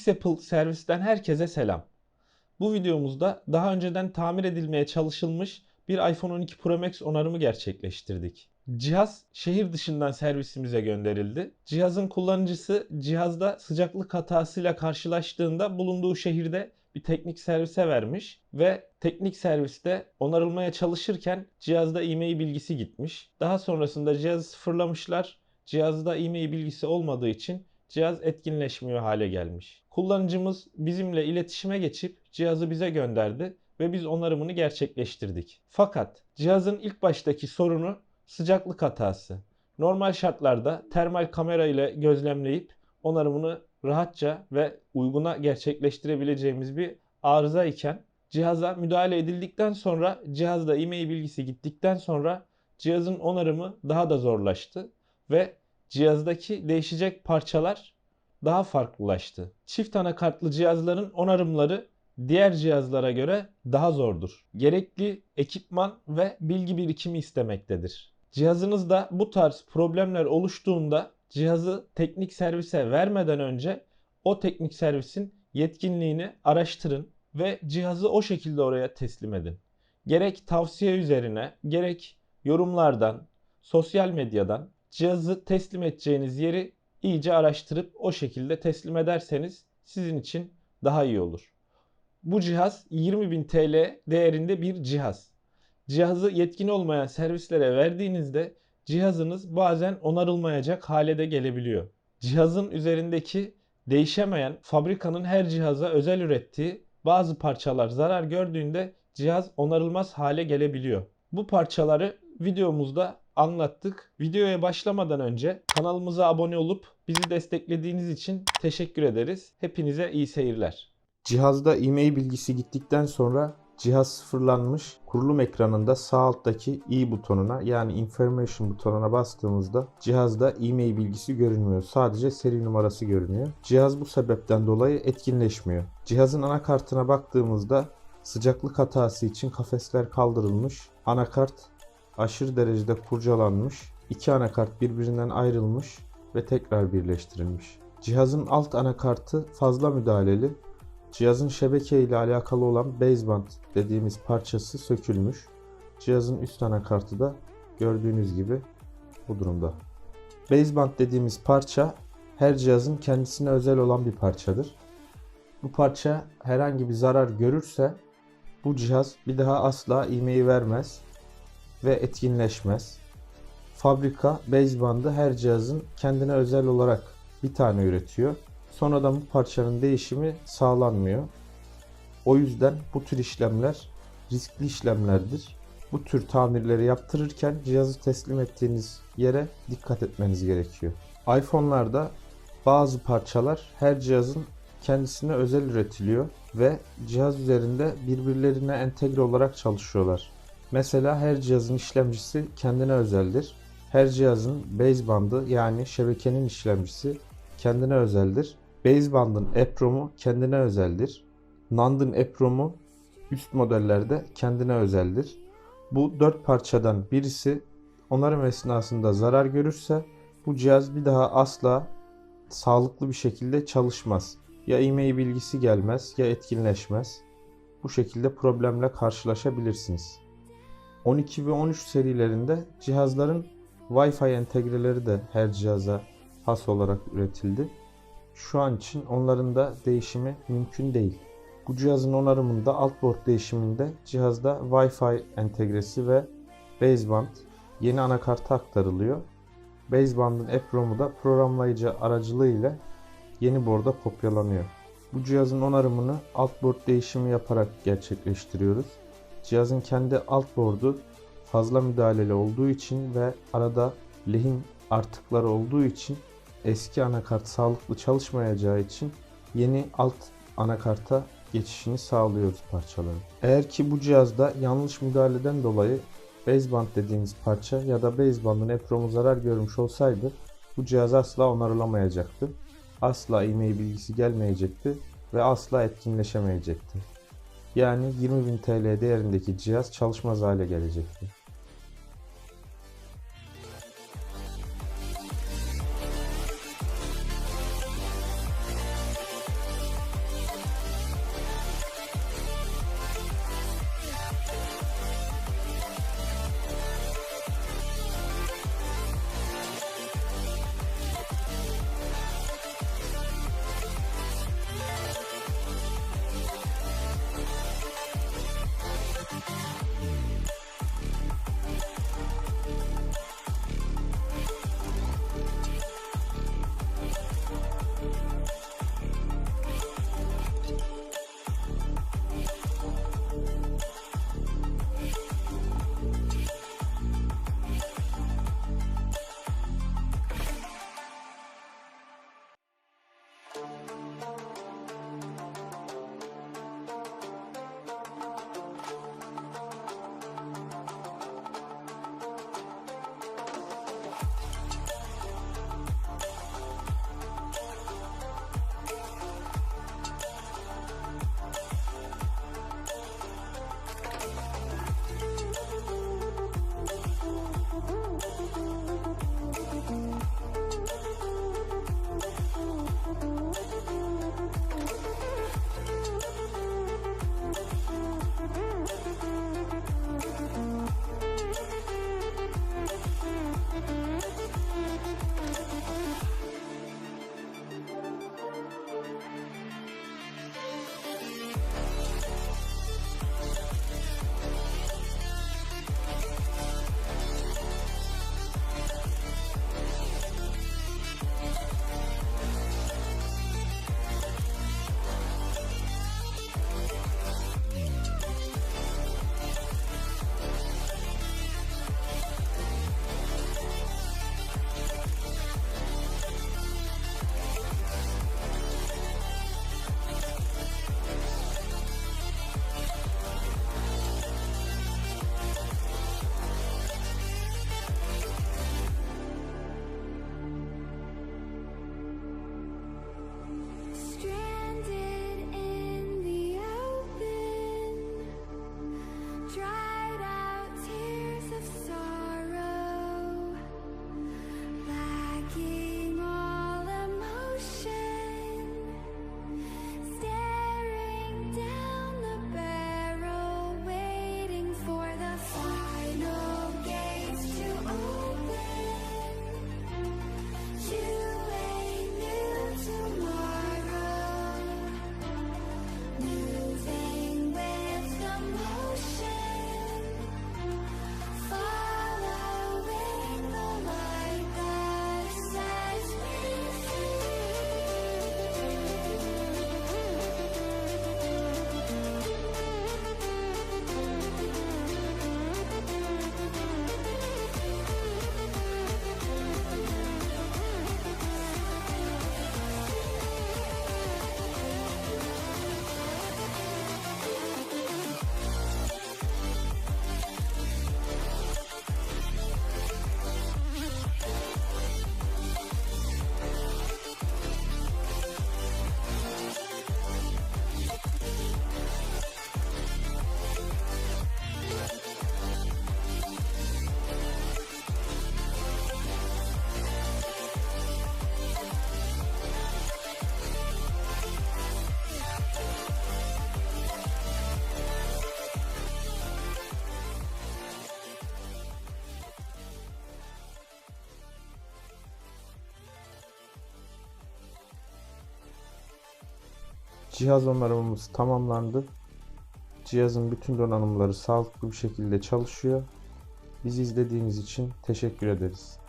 Fix Apple servisten herkese selam. Bu videomuzda daha önceden tamir edilmeye çalışılmış bir iPhone 12 Pro Max onarımı gerçekleştirdik. Cihaz şehir dışından servisimize gönderildi. Cihazın kullanıcısı cihazda sıcaklık hatasıyla karşılaştığında bulunduğu şehirde bir teknik servise vermiş ve teknik serviste onarılmaya çalışırken cihazda e-mail bilgisi gitmiş. Daha sonrasında cihazı sıfırlamışlar. Cihazda e-mail bilgisi olmadığı için cihaz etkinleşmiyor hale gelmiş. Kullanıcımız bizimle iletişime geçip cihazı bize gönderdi ve biz onarımını gerçekleştirdik. Fakat cihazın ilk baştaki sorunu sıcaklık hatası. Normal şartlarda termal kamera ile gözlemleyip onarımını rahatça ve uyguna gerçekleştirebileceğimiz bir arıza iken cihaza müdahale edildikten sonra cihazda e-mail bilgisi gittikten sonra cihazın onarımı daha da zorlaştı ve cihazdaki değişecek parçalar daha farklılaştı. Çift anakartlı cihazların onarımları diğer cihazlara göre daha zordur. Gerekli ekipman ve bilgi birikimi istemektedir. Cihazınızda bu tarz problemler oluştuğunda cihazı teknik servise vermeden önce o teknik servisin yetkinliğini araştırın ve cihazı o şekilde oraya teslim edin. Gerek tavsiye üzerine, gerek yorumlardan, sosyal medyadan cihazı teslim edeceğiniz yeri iyice araştırıp o şekilde teslim ederseniz sizin için daha iyi olur. Bu cihaz 20.000 TL değerinde bir cihaz. Cihazı yetkin olmayan servislere verdiğinizde cihazınız bazen onarılmayacak hale de gelebiliyor. Cihazın üzerindeki değişemeyen fabrikanın her cihaza özel ürettiği bazı parçalar zarar gördüğünde cihaz onarılmaz hale gelebiliyor. Bu parçaları videomuzda anlattık. Videoya başlamadan önce kanalımıza abone olup bizi desteklediğiniz için teşekkür ederiz. Hepinize iyi seyirler. Cihazda e-mail bilgisi gittikten sonra cihaz sıfırlanmış. Kurulum ekranında sağ alttaki i butonuna yani information butonuna bastığımızda cihazda e-mail bilgisi görünmüyor. Sadece seri numarası görünüyor. Cihaz bu sebepten dolayı etkinleşmiyor. Cihazın anakartına baktığımızda sıcaklık hatası için kafesler kaldırılmış. Anakart aşırı derecede kurcalanmış. İki anakart birbirinden ayrılmış ve tekrar birleştirilmiş. Cihazın alt anakartı fazla müdahaleli. Cihazın şebeke ile alakalı olan baseband dediğimiz parçası sökülmüş. Cihazın üst anakartı da gördüğünüz gibi bu durumda. Baseband dediğimiz parça her cihazın kendisine özel olan bir parçadır. Bu parça herhangi bir zarar görürse bu cihaz bir daha asla e-mail vermez ve etkinleşmez. Fabrika basebandı her cihazın kendine özel olarak bir tane üretiyor. Sonradan bu parçanın değişimi sağlanmıyor. O yüzden bu tür işlemler riskli işlemlerdir. Bu tür tamirleri yaptırırken cihazı teslim ettiğiniz yere dikkat etmeniz gerekiyor. iPhone'larda bazı parçalar her cihazın kendisine özel üretiliyor ve cihaz üzerinde birbirlerine entegre olarak çalışıyorlar. Mesela her cihazın işlemcisi kendine özeldir. Her cihazın basebandı yani şebekenin işlemcisi kendine özeldir. Baseband'ın EPROM'u kendine özeldir. NAND'ın EPROM'u üst modellerde kendine özeldir. Bu dört parçadan birisi onarım esnasında zarar görürse bu cihaz bir daha asla sağlıklı bir şekilde çalışmaz. Ya e-mail bilgisi gelmez ya etkinleşmez. Bu şekilde problemle karşılaşabilirsiniz. 12 ve 13 serilerinde cihazların Wi-Fi entegreleri de her cihaza has olarak üretildi. Şu an için onların da değişimi mümkün değil. Bu cihazın onarımında altboard değişiminde cihazda Wi-Fi entegresi ve baseband yeni anakarta aktarılıyor. Baseband'ın EPROM'u da programlayıcı aracılığıyla yeni board'a kopyalanıyor. Bu cihazın onarımını altboard değişimi yaparak gerçekleştiriyoruz. Cihazın kendi altboard'u fazla müdahaleli olduğu için ve arada lehim artıkları olduğu için eski anakart sağlıklı çalışmayacağı için yeni alt anakarta geçişini sağlıyoruz parçaların. Eğer ki bu cihazda yanlış müdahaleden dolayı baseband dediğimiz parça ya da basebandın EPROM'u zarar görmüş olsaydı bu cihaz asla onarılamayacaktı. Asla e-mail bilgisi gelmeyecekti ve asla etkinleşemeyecekti. Yani 20.000 TL değerindeki cihaz çalışmaz hale gelecekti. try. Cihaz onarımımız tamamlandı. Cihazın bütün donanımları sağlıklı bir şekilde çalışıyor. Bizi izlediğiniz için teşekkür ederiz.